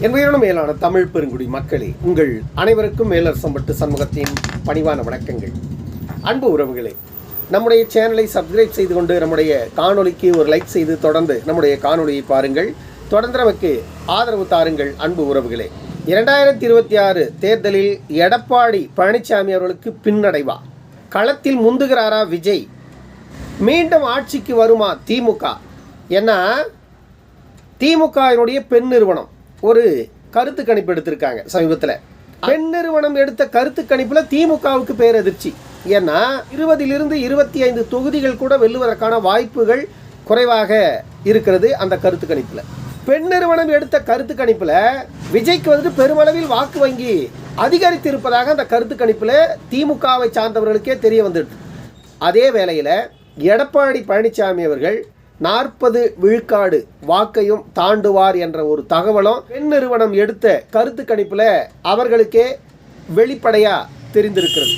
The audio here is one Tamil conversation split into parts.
என் உயிரினும் மேலான தமிழ் பெருங்குடி மக்களே உங்கள் அனைவருக்கும் மேலரசம்பட்டு சமூகத்தின் பணிவான வணக்கங்கள். அன்பு உறவுகளே நம்முடைய சேனலை சப்ஸ்கிரைப் செய்து கொண்டு நம்முடைய காணொளிக்கு ஒரு லைக் செய்து தொடர்ந்து நம்முடைய காணொலியை பாருங்கள். தொடர்ந்து நமக்கு ஆதரவு தாருங்கள் அன்பு உறவுகளே. இரண்டாயிரத்தி இருபத்தி ஆறு தேர்தலில் எடப்பாடி பழனிசாமி அவர்களுக்கு பின்னடைவா? களத்தில் முந்துகிறாரா விஜய்? மீண்டும் ஆட்சிக்கு வருமா திமுக? ஏன்னா திமுகவினுடைய பெண் நிறுவனம் ஒரு கருத்து கணிப்பு எடுத்திருக்காங்க சமீபத்தில். பெண் நிறுவனம் எடுத்த கருத்து கணிப்பில் திமுகவுக்கு பேரதிர்ச்சி. ஏன்னா இருபதிலிருந்து இருபத்தி ஐந்து தொகுதிகள் கூட வெல்லுவதற்கான வாய்ப்புகள் குறைவாக இருக்கிறது அந்த கருத்து கணிப்பில். பெண் நிறுவனம் எடுத்த கருத்து கணிப்பில் விஜய்க்கு வந்து பெருமளவில் வாக்கு வங்கி அதிகரித்து இருப்பதாக அந்த கருத்து கணிப்பில் திமுகவை சார்ந்தவர்களுக்கே தெரிய வந்துட்டு அதே வேளையில் எடப்பாடி பழனிசாமி அவர்கள் நாற்பது விழுக்காடு வாக்கையும் தாண்டுவார் என்ற ஒரு தகவலும் பெண் நிறுவனம் எடுத்த கருத்து கணிப்பில் அவர்களுக்கே வெளிப்படையாக தெரிந்திருக்கிறது.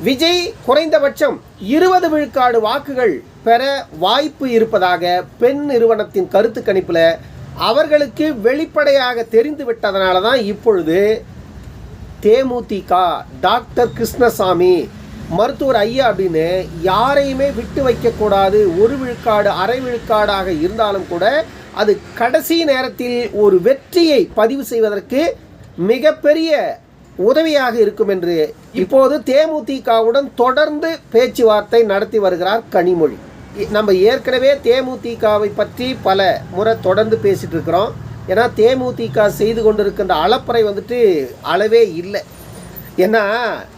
விஜய் குறைந்தபட்சம் இருபது விழுக்காடு வாக்குகள் பெற வாய்ப்பு இருப்பதாக பெண் நிறுவனத்தின் கருத்து கணிப்பில் அவர்களுக்கு வெளிப்படையாக தெரிந்து விட்டதனால தான் இப்பொழுது தேமுதிக டாக்டர் கிருஷ்ணசாமி மருத்துவர் ஐயா அப்படின்னு யாரையுமே விட்டு வைக்கக்கூடாது. ஒரு விழுக்காடு அரை விழுக்காடாக இருந்தாலும் கூட அது கடைசி நேரத்தில் ஒரு வெற்றியை பதிவு செய்வதற்கு மிகப்பெரிய உதவியாக இருக்கும் என்று இப்போது தேமுதிகவுடன் தொடர்ந்து பேச்சுவார்த்தை நடத்தி வருகிறார் கனிமொழி. நம்ம ஏற்கனவே தேமுதிகவை பற்றி பல முறை தொடர்ந்து பேசிகிட்டு இருக்கிறோம். ஏன்னா தேமுதிக செய்து கொண்டிருக்கின்ற அளப்பறை வந்துட்டு அளவே இல்லை. ஏன்னா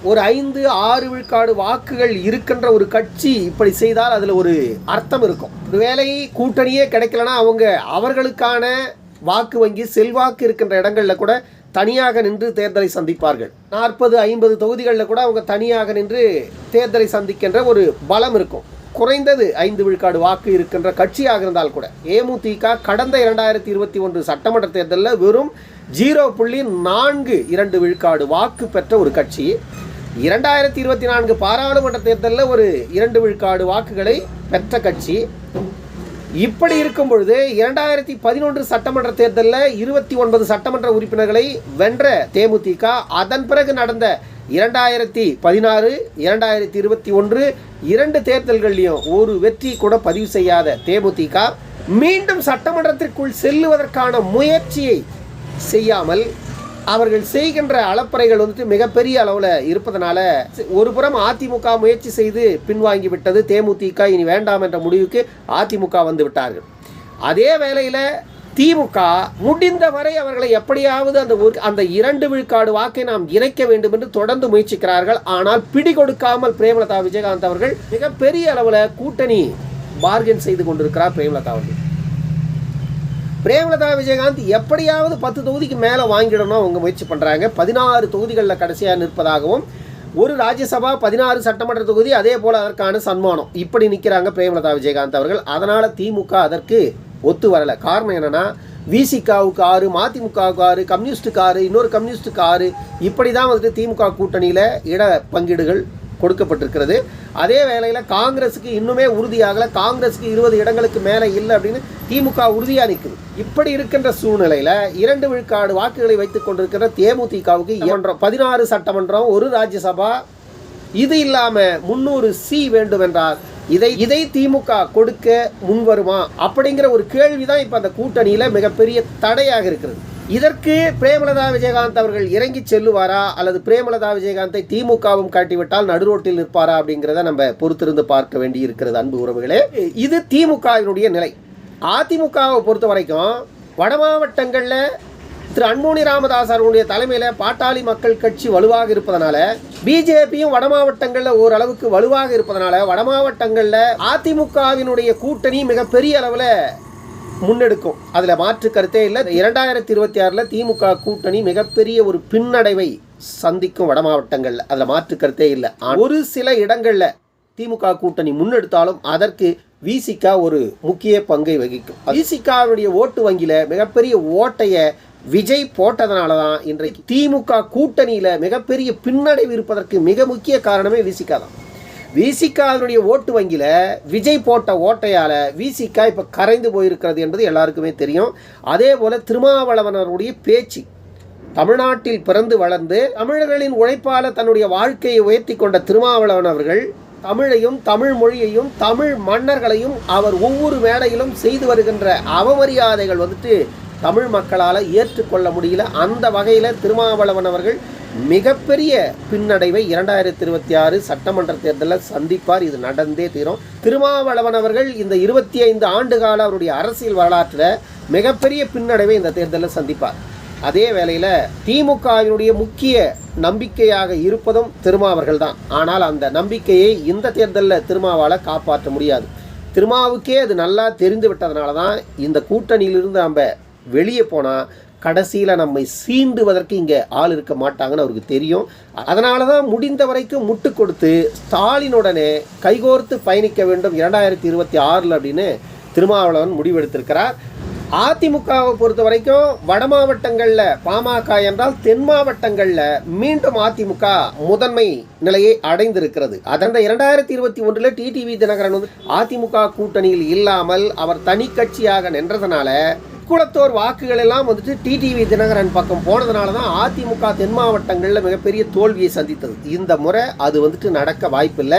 ஒரு ஐந்து ஆறு விழுக்காடு வாக்குகள் இருக்கின்ற ஒரு கட்சி இப்படி செய்தால் அதில் ஒரு அர்த்தம் இருக்கும். ஒருவேளை கூட்டணியே கிடைக்கலனா அவங்க அவர்களுக்கான வாக்கு வங்கி செல்வாக்கு இருக்கின்ற இடங்களில் கூட தனியாக நின்று தேர்தலை சந்திப்பார்கள். நாற்பது ஐம்பது தொகுதிகளில் கூட அவங்க தனியாக நின்று தேர்தலை சந்திக்கின்ற ஒரு பலம் இருக்கும். குறைந்தது ஐந்து விழுக்காடு வாக்கு இருக்கின்ற கட்சியாக இருந்தால் கூட. ஏமுதிக கடந்த இரண்டாயிரத்தி இருபத்தி ஒன்று சட்டமன்ற தேர்தலில் வெறும் ஜீரோ புள்ளி நான்கு இரண்டு விழுக்காடு வாக்கு பெற்ற ஒரு கட்சி. இரண்டாயிரத்தி இருபத்தி நான்கு பாராளுமன்ற தேர்தலில் ஒரு இரண்டு விழுக்காடு வாக்குகளை பெற்ற கட்சி. இப்படி இருக்கும் பொழுது இரண்டாயிரத்தி பதினொன்று சட்டமன்ற தேர்தலில் இருபத்தி ஒன்பது சட்டமன்ற உறுப்பினர்களை வென்ற தேமுதிக அதன் பிறகு நடந்த இரண்டாயிரத்தி பதினாறு இரண்டாயிரத்தி இருபத்தி ஒன்று இரண்டு தேர்தல்கள்லையும் ஒரு வெற்றி கூட பதிவு செய்யாத தேமுதிக மீண்டும் சட்டமன்றத்திற்குள் செல்லுவதற்கான முயற்சியை செய்யாமல் அவர்கள் செய்கின்ற அளப்பறைகள் வந்துட்டு மிகப்பெரிய அளவில் இருப்பதனால ஒரு புறம் அதிமுக முயற்சி செய்து பின்வாங்கி விட்டது தேமுதிக இனி வேண்டாம் என்ற முடிவுக்கு அதிமுக வந்து விட்டார்கள். அதே வேளையில் திமுக முடிந்தவரை அவர்களை எப்படியாவது அந்த அந்த இரண்டு விழுக்காடு வாக்கை நாம் இணைக்க வேண்டும் என்று தொடர்ந்து முயற்சிக்கிறார்கள். ஆனால் பிடி கொடுக்காமல் பிரேமலதா விஜயகாந்த் அவர்கள் மிகப்பெரிய அளவில் கூட்டணி பார்கென் செய்து கொண்டிருக்கிறார் பிரேமலதா அவர்கள். பிரேமலதா விஜயகாந்த் எப்படியாவது பத்து தொகுதிக்கு மேலே வாங்கிடணும் அவங்க முயற்சி பண்ணுறாங்க பதினாறு தொகுதிகளில் கடைசியாக நிற்பதாகவும் ஒரு ராஜ்யசபா பதினாறு சட்டமன்ற தொகுதி அதே போல் அதற்கான சன்மானம். இப்படி நிற்கிறாங்க பிரேமலதா விஜயகாந்த் அவர்கள். அதனால் திமுக அதற்கு ஒத்து வரலை. காரணம் என்னென்னா விசிகாவுக்கு ஆறு மதிமுகவுக்கு ஆறு கம்யூனிஸ்டுக்கு ஆறு இன்னொரு கம்யூனிஸ்டுக்கு ஆறு. இப்படி தான் வந்துட்டு திமுக கூட்டணியில் இட பங்கீடுகள் கொடுக்கப்பட்டிருக்கிறது. அதே வேளையில் காங்கிரஸுக்கு இன்னுமே உறுதியாகலை. காங்கிரஸுக்கு இருபது இடங்களுக்கு மேலே இல்லை அப்படின்னு திமுக உறுதியாக நிற்குது இப்படி இருக்கின்ற சூழ்நிலையில் இரண்டு விழுக்காடு வாக்குகளை வைத்துக் கொண்டிருக்கிற தேமுதிகவுக்கு மன்றம் பதினாறு சட்டமன்றம் ஒரு ராஜ்யசபா இது இல்லாமல் முந்நூறு சி வேண்டும் என்றால் இதை இதை திமுக கொடுக்க முன்வருமா? அப்படிங்கிற ஒரு கேள்விதான் இப்போ அந்த கூட்டணியில் மிகப்பெரிய தடையாக இருக்கிறது. இதற்கு பிரேமலதா விஜயகாந்த் அவர்கள் இறங்கி செல்லுவாரா? அல்லது பிரேமலதா விஜயகாந்தை திமுகவும் காட்டிவிட்டால் நடுரோட்டில் நிற்பாரா அப்படிங்கிறத நம்ம பொறுத்திருந்து பார்க்க வேண்டி இருக்கிறது அன்பு உறவுகளே. இது திமுகவினுடைய நிலை. அதிமுகவை பொறுத்த வரைக்கும் வட மாவட்டங்களில் திரு அன்புமணி ராமதாஸ் அவர்களுடைய தலைமையில் பாட்டாளி மக்கள் கட்சி வலுவாக இருப்பதனால பிஜேபியும் வட மாவட்டங்களில் ஓரளவுக்கு வலுவாக இருப்பதனால வட மாவட்டங்களில் அதிமுகவினுடைய கூட்டணி மிகப்பெரிய அளவில் முன்னெடுக்கும். அதில் மாற்று கருத்தே இல்லை. இரண்டாயிரத்தி இருபத்தி ஆறில் திமுக கூட்டணி மிகப்பெரிய ஒரு பின்னடைவை சந்திக்கும் வட மாவட்டங்களில். அதில் மாற்று கருத்தே இல்லை. ஒரு சில இடங்களில் திமுக கூட்டணி முன்னெடுத்தாலும் அதற்கு விசிகா ஒரு முக்கிய பங்கை வகிக்கும். விசிகாவுடைய ஓட்டு வங்கியில் மிகப்பெரிய ஓட்டையை விஜய் போட்டதனால தான் இன்றைக்கு திமுக கூட்டணியில் மிகப்பெரிய பின்னடைவு இருப்பதற்கு மிக முக்கிய காரணமே விசிகா தான். விசிகாவினுடைய ஓட்டு வங்கியில் விஜய் போட்ட ஓட்டையால் விசிகா இப்போ கரைந்து போயிருக்கிறது என்பது எல்லாருக்குமே தெரியும். அதே போல் திருமாவளவனருடைய பேச்சு தமிழ்நாட்டில் பிறந்து வளர்ந்து தமிழர்களின் உழைப்பால் தன்னுடைய வாழ்க்கையை உயர்த்தி கொண்ட திருமாவளவன் அவர்கள் தமிழையும் தமிழ் மொழியையும் தமிழ் மன்னர்களையும் அவர் ஒவ்வொரு மேடையிலும் செய்து வருகின்ற அவமரியாதைகள் வந்துட்டு தமிழ் மக்களால் ஏற்றுக்கொள்ள முடியல. அந்த வகையில் திருமாவளவன் அவர்கள் மிகப்பெரிய பின்னடைவை இரண்டாயிரத்தி இருபத்தி ஆறு சட்டமன்ற தேர்தலில் சந்திப்பார். இது நடந்தே தீரும். திருமாவளவன் அவர்கள் இந்த இருபத்தி ஐந்து ஆண்டு கால அவருடைய அரசியல் வரலாற்றில் மிகப்பெரிய பின்னடைவை இந்த தேர்தலில் சந்திப்பார். அதே வேளையில் திமுகவினுடைய முக்கிய நம்பிக்கையாக இருப்பதும் திருமாவர்கள் தான். ஆனால் அந்த நம்பிக்கையை இந்த தேர்தலில் திருமாவால் காப்பாற்ற முடியாது. திருமாவுக்கே அது நல்லா தெரிந்து விட்டதுனால தான் இந்த கூட்டணியிலிருந்து நம்ம வெளியே போனால் கடைசியில் நம்மை சீண்டுவதற்கு இங்கே ஆள் இருக்க மாட்டாங்கன்னு அவருக்கு தெரியும். அதனால தான் முடிந்த வரைக்கும் முட்டு கொடுத்து ஸ்டாலினுடனே கைகோர்த்து பயணிக்க வேண்டும் இரண்டாயிரத்தி இருபத்தி ஆறில் அப்படின்னு திருமாவளவன் முடிவெடுத்திருக்கிறார். அதிமுகவை பொறுத்த வரைக்கும் வட மாவட்டங்களில் பாமக என்றால் தென் மாவட்டங்களில் மீண்டும் அதிமுக முதன்மை நிலையை அடைந்திருக்கிறது. அதன் இரண்டாயிரத்தி இருபத்தி ஒன்றில் டிடிவி தினகரன் வந்து அதிமுக கூட்டணியில் இல்லாமல் அவர் தனி கட்சியாக நின்றதுனால குளத்தோர் வாக்குகள் எல்லாம் வந்துட்டு டிடிவி தினகரன் பக்கம் போனதுனால தான் அதிமுக தென் மாவட்டங்களில் மிகப்பெரிய தோல்வியை சந்தித்தது. இந்த முறை அது வந்துட்டு நடக்க வாய்ப்பில்லை.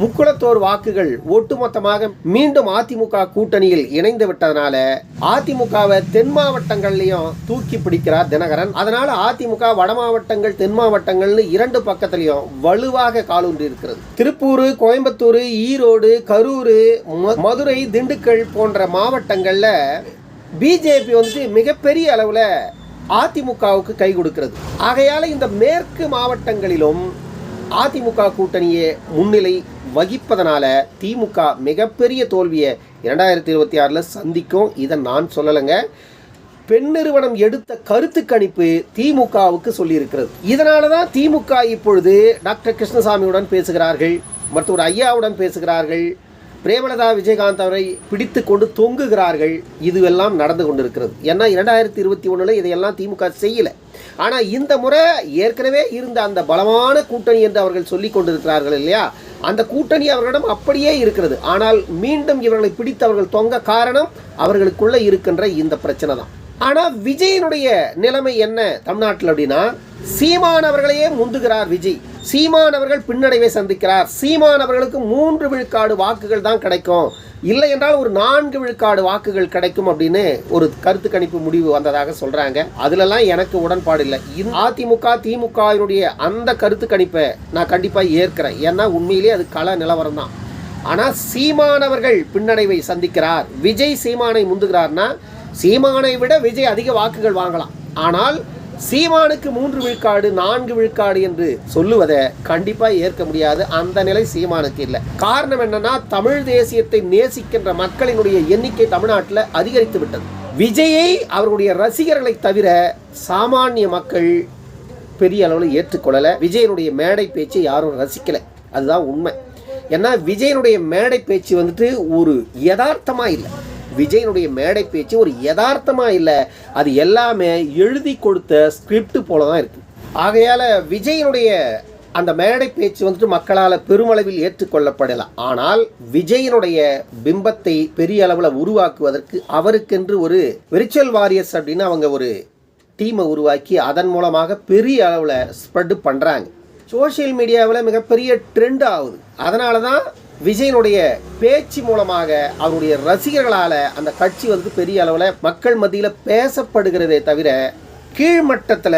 முக்குளத்தோர் வாக்குகள் ஒட்டுமொத்தமாக மீண்டும் அதிமுக கூட்டணியில் இணைந்து விட்டதனால அதிமுகவை தென் மாவட்டங்கள்லையும் தூக்கி பிடிக்கிறார் தினகரன். அதனால அதிமுக வட மாவட்டங்கள் தென் மாவட்டங்கள்னு இரண்டு பக்கத்திலையும் வலுவாக காலூன்றி இருக்கிறது. திருப்பூர் கோயம்புத்தூர் ஈரோடு கரூர் ம- மதுரை திண்டுக்கல் போன்ற மாவட்டங்களில் பிஜேபி வந்துட்டு மிகப்பெரிய அளவில் அதிமுகவுக்கு கை கொடுக்கிறது. ஆகையால் இந்த மேற்கு மாவட்டங்களிலும் அதிமுக கூட்டணியே முன்னிலை வகிப்பதனால திமுக மிகப்பெரிய தோல்வியை இரண்டாயிரத்தி இருபத்தி ஆறில் சந்திக்கும். இதை நான் சொல்லலைங்க. பெண் நிறுவனம் எடுத்த கருத்து கணிப்பு திமுகவுக்கு சொல்லியிருக்கிறது. இதனால தான் திமுக இப்பொழுது டாக்டர் கிருஷ்ணசாமியுடன் பேசுகிறார்கள் மருத்துவர் ஐயாவுடன் பேசுகிறார்கள் பிரேமலதா விஜயகாந்த் அவரை பிடித்து கொண்டு தொங்குகிறார்கள். இதுவெல்லாம் நடந்து கொண்டிருக்கிறது. ஏன்னா இரண்டாயிரத்தி இருபத்தி ஒன்றில் இதையெல்லாம் திமுக செய்யலை. ஆனால் இந்த முறை ஏற்கனவே இருந்த அந்த பலமான கூட்டணி என்று அவர்கள் சொல்லிக் கொண்டிருக்கிறார்கள் இல்லையா? அந்த கூட்டணி அவர்களிடம் அப்படியே இருக்கிறது. ஆனால் மீண்டும் இவர்களை பிடித்து அவர்கள் தொங்க காரணம் அவர்களுக்குள்ளே இருக்கின்ற இந்த பிரச்சனை தான். ஆனால் விஜயனுடைய நிலைமை என்ன தமிழ்நாட்டில் அப்படின்னா சீமான் அவர்களையே முந்துகிறார் விஜய். சீமான் அவர்கள் பின்னடைவை சந்திக்கிறார். சீமான் அவர்களுக்கு மூன்று விழுக்காடு வாக்குகள் தான் கிடைக்கும். இல்லை என்றால் ஒரு நான்கு விழுக்காடு வாக்குகள் கிடைக்கும் அப்படின்னு ஒரு கருத்து கணிப்பு முடிவு வந்ததாக சொல்றாங்க. அதுலலாம் எனக்கு உடன்பாடு இல்லை. அதிமுக திமுகவினுடைய அந்த கருத்து கணிப்பை நான் கண்டிப்பா ஏற்கிறேன். ஏன்னா உண்மையிலேயே அது கள நிலவரம் தான். ஆனால் சீமானவர்கள் பின்னடைவை சந்திக்கிறார். விஜய் சீமானை முந்துகிறார்னா சீமானை விட விஜய் அதிக வாக்குகள் வாங்கலாம். ஆனால் சீமானுக்கு மூன்று விழுக்காடு நான்கு விழுக்காடு என்று சொல்லுவதை கண்டிப்பாக ஏற்க முடியாது. அந்த நிலை சீமானுக்கு இல்லை. காரணம் என்னன்னா தமிழ் தேசியத்தை நேசிக்கின்ற மக்களினுடைய எண்ணிக்கை தமிழ்நாட்டில் அதிகரித்து விட்டது. விஜயை அவருடைய ரசிகர்களை தவிர சாமானிய மக்கள் பெரிய அளவில் ஏற்றுக்கொள்ளலை. விஜயனுடைய மேடை பேச்சை யாரும் ரசிக்கலை. அதுதான் உண்மை. ஏன்னா விஜயனுடைய மேடை பேச்சு வந்துட்டு ஒரு யதார்த்தமாக இல்லை. விஜயனுடைய மேடை பேச்சு ஒரு யதார்த்தமாக இல்லை. அது எல்லாமே எழுதி கொடுத்த ஸ்கிரிப்ட் போல தான் இருக்குது ஆகையால் விஜயனுடைய அந்த மேடை பேச்சு வந்துட்டு மக்களால் பெருமளவில் ஏற்றுக்கொள்ளப்படலாம் ஆனால் விஜயனுடைய பிம்பத்தை பெரிய அளவில் உருவாக்குவதற்கு அவருக்கென்று ஒரு விரிச்சுவல் வாரியர்ஸ் அப்படின்னு அவங்க ஒரு டீமை உருவாக்கி அதன் மூலமாக பெரிய அளவில் ஸ்ப்ரெட் பண்ணுறாங்க சோஷியல் மீடியாவில் மிகப்பெரிய ட்ரெண்ட் ஆகுது. அதனால தான் விஜயனுடைய பேச்சு மூலமாக அவருடைய ரசிகர்களால் அந்த கட்சி வந்து பெரிய அளவில் மக்கள் மத்தியில் பேசப்படுகிறதே தவிர கீழ்மட்டத்தில்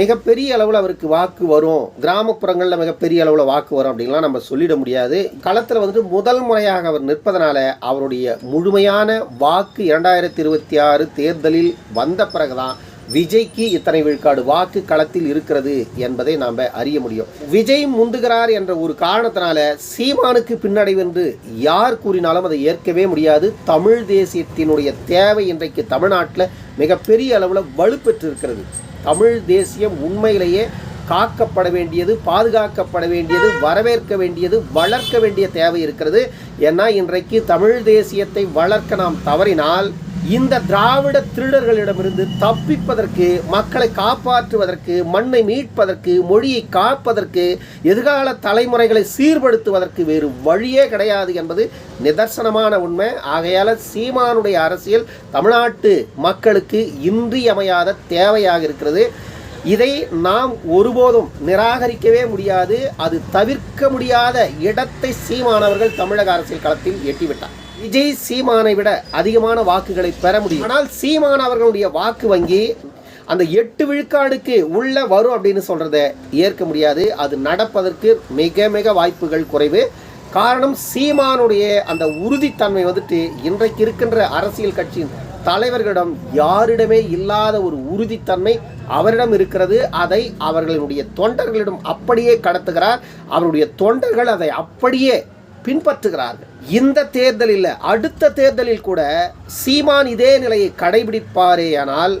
மிகப்பெரிய அளவில் அவருக்கு வாக்கு வரும். கிராமப்புறங்களில் மிகப்பெரிய அளவில் வாக்கு வரும் அப்படின்லாம் நம்ம சொல்லிட முடியாது. களத்தில் வந்துட்டு முதல் முறையாக அவர் நிற்பதனால அவருடைய முழுமையான வாக்கு இரண்டாயிரத்தி இருபத்தி ஆறு தேர்தலில் வந்த பிறகுதான் விஜய்க்கு இத்தனை விழுக்காடு வாக்கு களத்தில் இருக்கிறது என்பதை நாம் அறிய முடியும். விஜய் முந்துகிறார் என்ற ஒரு காரணத்தினால சீமானுக்கு பின்னடைவென்று யார் கூறினாலும் அதை ஏற்கவே முடியாது. தமிழ் தேசியத்தினுடைய தேவை இன்றைக்கு தமிழ்நாட்டில் மிகப்பெரிய அளவில் வலுப்பெற்று இருக்கிறது தமிழ் தேசியம் உண்மையிலேயே காக்கப்பட வேண்டியது பாதுகாக்கப்பட வேண்டியது வரவேற்க வேண்டியது வளர்க்க வேண்டிய தேவை இருக்கிறது. ஏன்னா இன்றைக்கு தமிழ் தேசியத்தை வளர்க்க நாம் தவறினால் இந்த திராவிட திருடர்களிடமிருந்து தப்பிப்பதற்கு மக்களை காப்பாற்றுவதற்கு மண்ணை மீட்பதற்கு மொழியை காப்பதற்கு எதிர்கால தலைமுறைகளை சீர்படுத்துவதற்கு வேறு வழியே கிடையாது என்பது நிதர்சனமான உண்மை. ஆகையால் சீமானுடைய அரசியல் தமிழ்நாட்டு மக்களுக்கு இன்றியமையாத தேவையாக இருக்கிறது. இதை நாம் ஒருபோதும் நிராகரிக்கவே முடியாது. அது தவிர்க்க முடியாத இடத்தை சீமானவர்கள் தமிழக அரசியல் களத்தில் எட்டிவிட்டார். விஜய் சீமானை விட அதிகமான வாக்குகளை பெற முடியும். ஆனால் சீமான் அவர்களுடைய வாக்கு வங்கி அந்த எட்டு விழுக்காடுக்கு உள்ள வரும் அப்படின்னு சொல்றத ஏற்க முடியாது. அது நடப்பதற்கு மிக மிக வாய்ப்புகள் குறைவு. காரணம் சீமானுடைய அந்த உறுதித்தன்மை வந்துட்டு இன்றைக்கு இருக்கின்ற அரசியல் கட்சியின் தலைவர்களிடம் யாரிடமே இல்லாத ஒரு உறுதித்தன்மை அவரிடம் இருக்கிறது. அதை அவர்களுடைய தொண்டர்களிடம் அப்படியே கடத்துகிறார். அவருடைய தொண்டர்கள் அதை அப்படியே பின்பற்றுகிறார்கள். இந்த தேர்தலில் அடுத்த தேர்தலில் கூட சீமான் இதே நிலையை கடைபிடிப்பாரேயானால்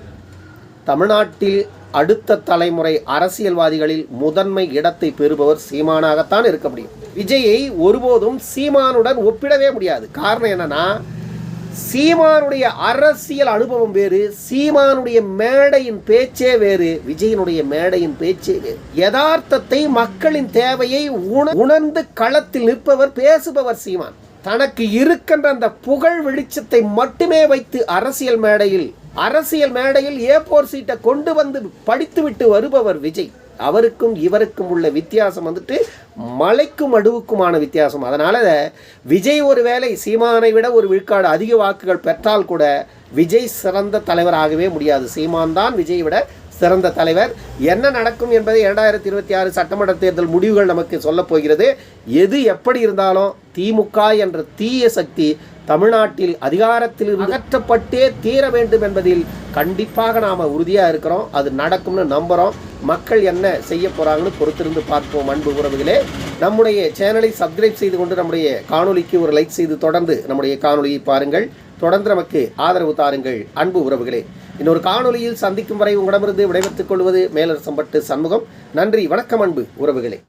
தமிழ்நாட்டில் அடுத்த தலைமுறை அரசியல்வாதிகளில் முதன்மை இடத்தை பெறுபவர் சீமானாகத்தான் இருக்க முடியும். விஜயை ஒருபோதும் சீமானுடன் ஒப்பிடவே முடியாது. காரணம் என்னன்னா சீமானுடைய அரசியல் அனுபவம் வேறு சீமானுடைய மேடையின் பேச்சே வேறு விஜயனுடைய மேடையின் பேச்சே வேறு. யதார்த்தத்தை மக்களின் தேவையை உண- உணர்ந்து களத்தில் நிற்பவர் பேசுபவர் சீமான். தனக்கு இருக்கின்ற அந்த புகழ் வெளிச்சத்தை மட்டுமே வைத்து அரசியல் மேடையில் அரசியல் மேடையில் ஏ போர் சீட்டை கொண்டு வந்து படித்துவிட்டு வருபவர் விஜய். அவருக்கும் இவருக்கும் உள்ள வித்தியாசம் வந்துட்டு மலைக்கும் அடுவுக்குமான வித்தியாசம். அதனால் விஜய் ஒருவேளை சீமானை விட ஒரு விழுக்காடு அதிக வாக்குகள் பெற்றால் கூட விஜய் சிறந்த தலைவராகவே முடியாது. சீமான் தான் விஜயை விட சிறந்த தலைவர். என்ன நடக்கும் என்பதை இரண்டாயிரத்தி இருபத்தி ஆறு சட்டமன்ற தேர்தல் முடிவுகள் நமக்கு சொல்லப் போகிறது. எது எப்படி இருந்தாலும் திமுக என்ற தீய சக்தி தமிழ்நாட்டில் அதிகாரத்தில் அகற்றப்பட்டே தீர வேண்டும் என்பதில் கண்டிப்பாக நாம் உறுதியாக இருக்கிறோம். அது நடக்கும்னு நம்புகிறோம் மக்கள் என்ன செய்ய போகிறாங்கன்னு பொறுத்திருந்து பார்ப்போம் அன்பு உறவுகளே. நம்முடைய சேனலை சப்ஸ்கிரைப் செய்து கொண்டு நம்முடைய காணொலிக்கு ஒரு லைக் செய்து தொடர்ந்து நம்முடைய காணொலியை பாருங்கள். தொடர்ந்து நமக்கு ஆதரவு தாருங்கள் அன்பு உறவுகளே. இன்னொரு காணொலியில் சந்திக்கும் வரை உங்களிடமிருந்து விடைபெற்றுக் கொள்வது மேலரசம்பட்டு சண்முகம். நன்றி வணக்கம் அன்பு உறவுகளே.